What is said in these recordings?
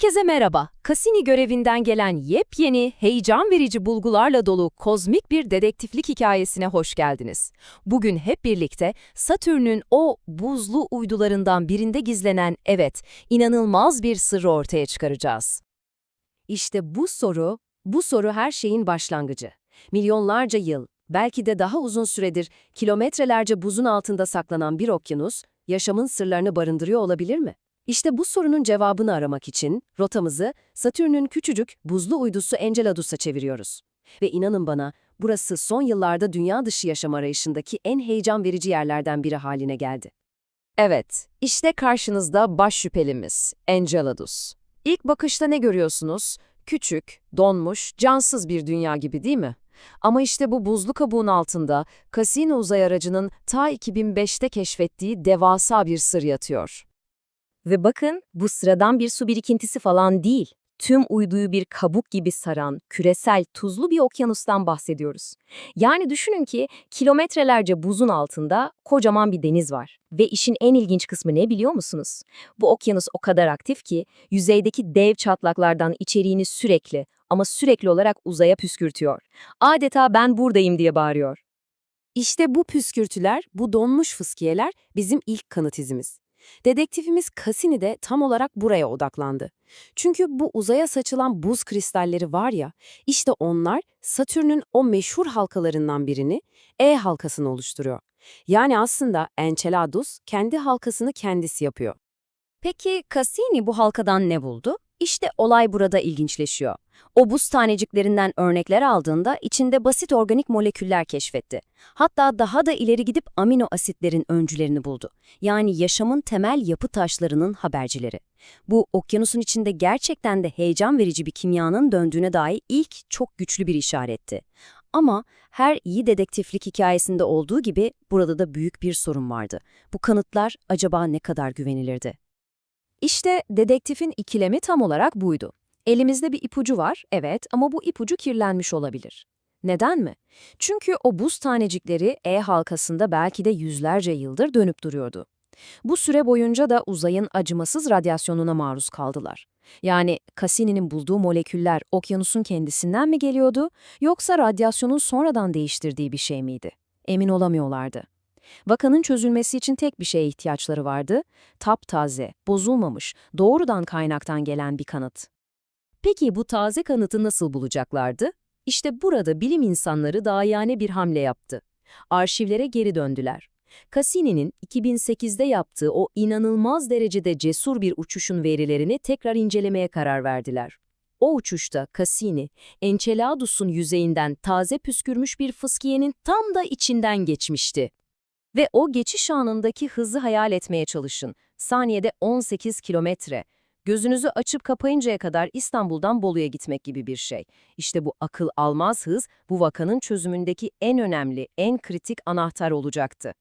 Herkese merhaba. Cassini görevinden gelen yepyeni, heyecan verici bulgularla dolu kozmik bir dedektiflik hikayesine hoş geldiniz. Bugün hep birlikte Satürn'ün o buzlu uydularından birinde gizlenen, evet, inanılmaz bir sırrı ortaya çıkaracağız. İşte bu soru, bu soru her şeyin başlangıcı. Milyonlarca yıl, belki de daha uzun süredir kilometrelerce buzun altında saklanan bir okyanus, yaşamın sırlarını barındırıyor olabilir mi? İşte bu sorunun cevabını aramak için rotamızı Satürn'ün küçücük buzlu uydusu Enceladus'a çeviriyoruz. Ve inanın bana, burası son yıllarda dünya dışı yaşam arayışındaki en heyecan verici yerlerden biri haline geldi. Evet, işte karşınızda baş şüphelimiz, Enceladus. İlk bakışta ne görüyorsunuz? Küçük, donmuş, cansız bir dünya gibi değil mi? Ama işte bu buzlu kabuğun altında Cassini uzay aracının ta 2005'te keşfettiği devasa bir sır yatıyor. Ve bakın bu sıradan bir su birikintisi falan değil. Tüm uyduyu bir kabuk gibi saran, küresel, tuzlu bir okyanustan bahsediyoruz. Yani düşünün ki kilometrelerce buzun altında kocaman bir deniz var. Ve işin en ilginç kısmı ne biliyor musunuz? Bu okyanus o kadar aktif ki yüzeydeki dev çatlaklardan içeriğini sürekli ama sürekli olarak uzaya püskürtüyor. Adeta ben buradayım diye bağırıyor. İşte bu püskürtüler, bu donmuş fıskiyeler bizim ilk kanıt izimiz. Dedektifimiz Cassini de tam olarak buraya odaklandı. Çünkü bu uzaya saçılan buz kristalleri var ya, işte onlar Satürn'ün o meşhur halkalarından birini, E halkasını oluşturuyor. Yani aslında Enceladus kendi halkasını kendisi yapıyor. Peki Cassini bu halkadan ne buldu? İşte olay burada ilginçleşiyor. O buz taneciklerinden örnekler aldığında içinde basit organik moleküller keşfetti. Hatta daha da ileri gidip amino asitlerin öncülerini buldu. Yani yaşamın temel yapı taşlarının habercileri. Bu okyanusun içinde gerçekten de heyecan verici bir kimyanın döndüğüne dair ilk çok güçlü bir işaretti. Ama her iyi dedektiflik hikayesinde olduğu gibi burada da büyük bir sorun vardı. Bu kanıtlar acaba ne kadar güvenilirdi? İşte dedektifin ikilemi tam olarak buydu. Elimizde bir ipucu var, evet ama bu ipucu kirlenmiş olabilir. Neden mi? Çünkü o buz tanecikleri E halkasında belki de yüzlerce yıldır dönüp duruyordu. Bu süre boyunca da uzayın acımasız radyasyonuna maruz kaldılar. Yani Cassini'nin bulduğu moleküller okyanusun kendisinden mi geliyordu, yoksa radyasyonun sonradan değiştirdiği bir şey miydi? Emin olamıyorlardı. Vakanın çözülmesi için tek bir şeye ihtiyaçları vardı, taptaze, bozulmamış, doğrudan kaynaktan gelen bir kanıt. Peki bu taze kanıtı nasıl bulacaklardı? İşte burada bilim insanları dahiyane bir hamle yaptı. Arşivlere geri döndüler. Cassini'nin 2008'de yaptığı o inanılmaz derecede cesur bir uçuşun verilerini tekrar incelemeye karar verdiler. O uçuşta Cassini, Enceladus'un yüzeyinden taze püskürmüş bir fıskiyenin tam da içinden geçmişti. Ve o geçiş anındaki hızı hayal etmeye çalışın. Saniyede 18 kilometre. Gözünüzü açıp kapayıncaya kadar İstanbul'dan Bolu'ya gitmek gibi bir şey. İşte bu akıl almaz hız, bu vakanın çözümündeki en önemli, en kritik anahtar olacaktı.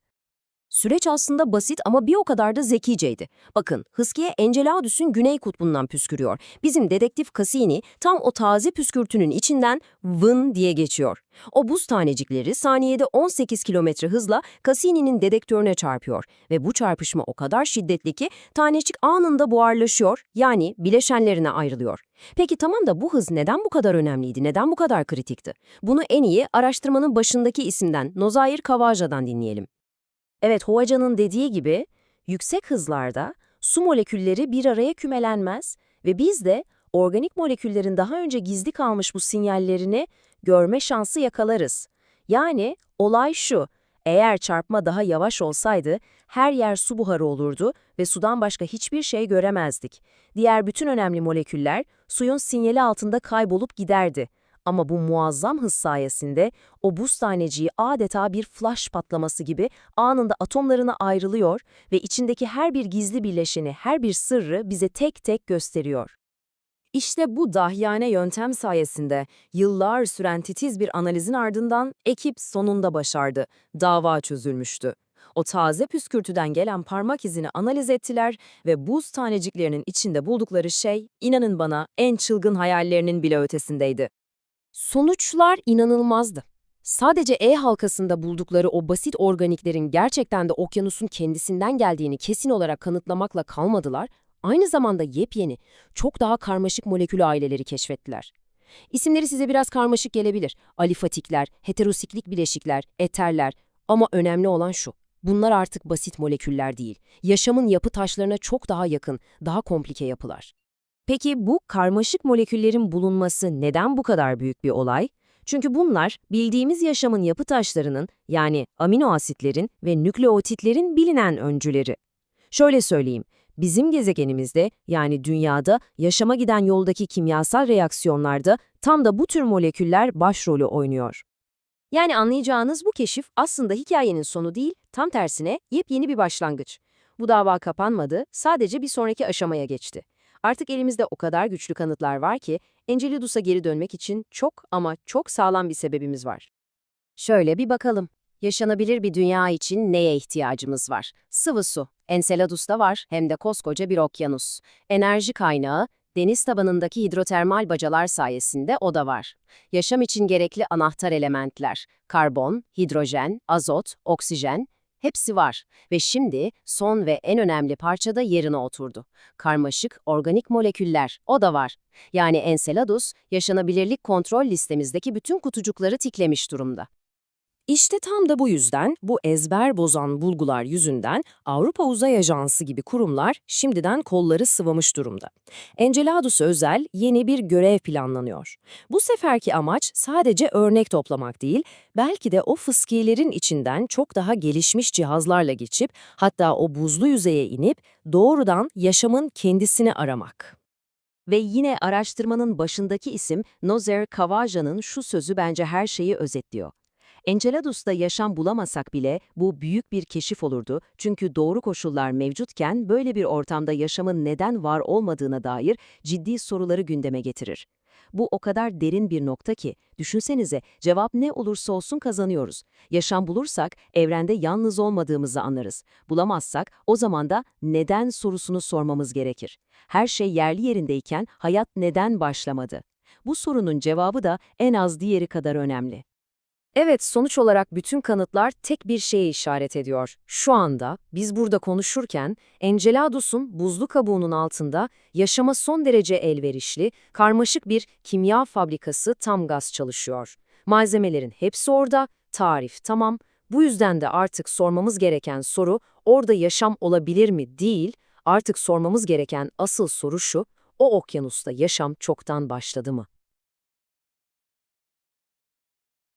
Süreç aslında basit ama bir o kadar da zekiceydi. Bakın, Hıskiye Enceladus'un güney kutbundan püskürüyor. Bizim dedektif Cassini tam o taze püskürtünün içinden vın diye geçiyor. O buz tanecikleri saniyede 18 kilometre hızla Cassini'nin dedektörüne çarpıyor ve bu çarpışma o kadar şiddetli ki tanecik anında buharlaşıyor yani bileşenlerine ayrılıyor. Peki tamam da bu hız neden bu kadar önemliydi, neden bu kadar kritikti? Bunu en iyi araştırmanın başındaki isimden Nozair Kavaja'dan dinleyelim. Evet, Hoaca'nın dediği gibi yüksek hızlarda su molekülleri bir araya kümelenmez ve biz de organik moleküllerin daha önce gizli kalmış bu sinyallerini görme şansı yakalarız. Yani olay şu, eğer çarpma daha yavaş olsaydı her yer su buharı olurdu ve sudan başka hiçbir şey göremezdik. Diğer bütün önemli moleküller suyun sinyali altında kaybolup giderdi. Ama bu muazzam hız sayesinde o buz taneciği adeta bir flash patlaması gibi anında atomlarına ayrılıyor ve içindeki her bir gizli bileşeni, her bir sırrı bize tek tek gösteriyor. İşte bu dahyane yöntem sayesinde yıllar süren titiz bir analizin ardından ekip sonunda başardı. Dava çözülmüştü. O taze püskürtüden gelen parmak izini analiz ettiler ve buz taneciklerinin içinde buldukları şey, inanın bana, en çılgın hayallerinin bile ötesindeydi. Sonuçlar inanılmazdı. Sadece E halkasında buldukları o basit organiklerin gerçekten de okyanusun kendisinden geldiğini kesin olarak kanıtlamakla kalmadılar, aynı zamanda yepyeni, çok daha karmaşık molekül aileleri keşfettiler. İsimleri size biraz karmaşık gelebilir. Alifatikler, heterosiklik bileşikler, eterler ama önemli olan şu. Bunlar artık basit moleküller değil. Yaşamın yapı taşlarına çok daha yakın, daha komplike yapılar. Peki bu karmaşık moleküllerin bulunması neden bu kadar büyük bir olay? Çünkü bunlar bildiğimiz yaşamın yapı taşlarının yani amino asitlerin ve nükleotitlerin bilinen öncüleri. Şöyle söyleyeyim, bizim gezegenimizde yani dünyada yaşama giden yoldaki kimyasal reaksiyonlarda tam da bu tür moleküller başrolü oynuyor. Yani anlayacağınız bu keşif aslında hikayenin sonu değil, tam tersine yepyeni bir başlangıç. Bu dava kapanmadı, sadece bir sonraki aşamaya geçti. Artık elimizde o kadar güçlü kanıtlar var ki Enceladus'a geri dönmek için çok ama çok sağlam bir sebebimiz var. Şöyle bir bakalım. Yaşanabilir bir dünya için neye ihtiyacımız var? Sıvı su. Enceladus'ta var hem de koskoca bir okyanus. Enerji kaynağı, deniz tabanındaki hidrotermal bacalar sayesinde o da var. Yaşam için gerekli anahtar elementler, karbon, hidrojen, azot, oksijen, hepsi var. Ve şimdi son ve en önemli parça da yerine oturdu. Karmaşık organik moleküller, o da var. Yani Enceladus, yaşanabilirlik kontrol listemizdeki bütün kutucukları tiklemiş durumda. İşte tam da bu yüzden, bu ezber bozan bulgular yüzünden Avrupa Uzay Ajansı gibi kurumlar şimdiden kolları sıvamış durumda. Enceladus'a özel yeni bir görev planlanıyor. Bu seferki amaç sadece örnek toplamak değil, belki de o fıskiyelerin içinden çok daha gelişmiş cihazlarla geçip, hatta o buzlu yüzeye inip doğrudan yaşamın kendisini aramak. Ve yine araştırmanın başındaki isim Nozer Kavaja'nın şu sözü bence her şeyi özetliyor. Enceladus'ta yaşam bulamasak bile bu büyük bir keşif olurdu çünkü doğru koşullar mevcutken böyle bir ortamda yaşamın neden var olmadığına dair ciddi soruları gündeme getirir. Bu o kadar derin bir nokta ki, düşünsenize cevap ne olursa olsun kazanıyoruz. Yaşam bulursak evrende yalnız olmadığımızı anlarız. Bulamazsak o zaman da neden sorusunu sormamız gerekir. Her şey yerli yerindeyken hayat neden başlamadı? Bu sorunun cevabı da en az diğeri kadar önemli. Evet, sonuç olarak bütün kanıtlar tek bir şeye işaret ediyor. Şu anda biz burada konuşurken Enceladus'un buzlu kabuğunun altında yaşama son derece elverişli, karmaşık bir kimya fabrikası tam gaz çalışıyor. Malzemelerin hepsi orada, tarif tamam. Bu yüzden de artık sormamız gereken soru orada yaşam olabilir mi değil, artık sormamız gereken asıl soru şu, o okyanusta yaşam çoktan başladı mı?